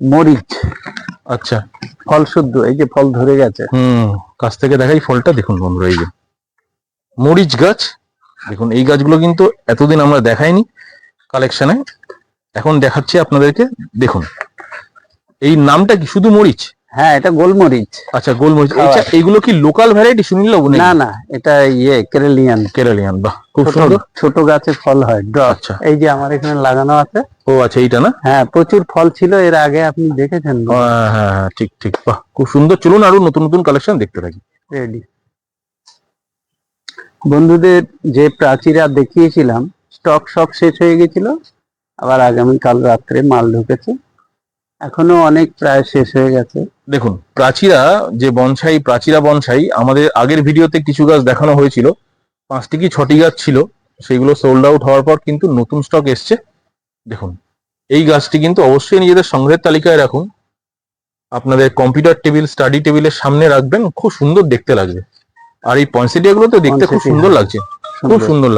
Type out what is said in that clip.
মরিচ। আচ্ছা। ফল শুদ্ধ এই যে ফল ধরে গেছে। হুম কাছ থেকে দেখাই ফলটা দেখুন বন্ধুরা এই যে। মরিচ গাছ দেখুন এই গাছগুলো কিন্তু এতদিন আমরা দেখাইনি কালেকশনে এখন দেখাচ্ছি আপনাদেরকে দেখুন। এই নামটা কি? শুধু মরিচ? হ্যাঁ এটা গোলমরিচ। আচ্ছা গোলমরিচ। আচ্ছা এইগুলো কি লোকাল ভ্যারাইটি বাবু না না এটা ইয়ে কেরালিয়ান। কেরালিয়ান বাহ খুব সুন্দর। ছোট গাছে ফল হয় আচ্ছা। এই যে আমার এখানে লাগানো আছে। ও আচ্ছা এইটা না? হ্যাঁ প্রচুর ফল ছিল এর আগে আপনি দেখেছেন। হ্যাঁ হ্যাঁ হ্যাঁ, ঠিক ঠিক বাহ খুব সুন্দর। চলুন আরও নতুন নতুন কালেকশন দেখতে থাকি। রেডি বন্ধুদের যে প্রাচীরা দেখিয়েছিলাম স্টক সব শেষ হয়ে গেছিল আবার আগামী কাল রাত্রে মাল ঢুকেছে। এখনও অনেক প্রায় শেষ হয়ে গেছে। দেখুন প্রাচীরা যে বনসাই প্রাচীরা বনসাই আমাদের আগের ভিডিওতে কিছু গাছ দেখানো হয়েছিল। পাঁচটি কি ছটি গাছ ছিল সেগুলো সোল্ড আউট হওয়ার পর কিন্তু নতুন স্টক এসছে। দেখুন এই গাছটি কিন্তু অবশ্যই নিজেদের সংগ্রহের তালিকায় রাখুন। আপনাদের কম্পিউটার টেবিল স্টাডি টেবিলের সামনে রাখবেন খুব সুন্দর দেখতে লাগবে। আর এই পয়েন্সিটিয়া গুলো তো দেখতে খুব সুন্দর লাগছে খুব। সুন্দর লাগছে।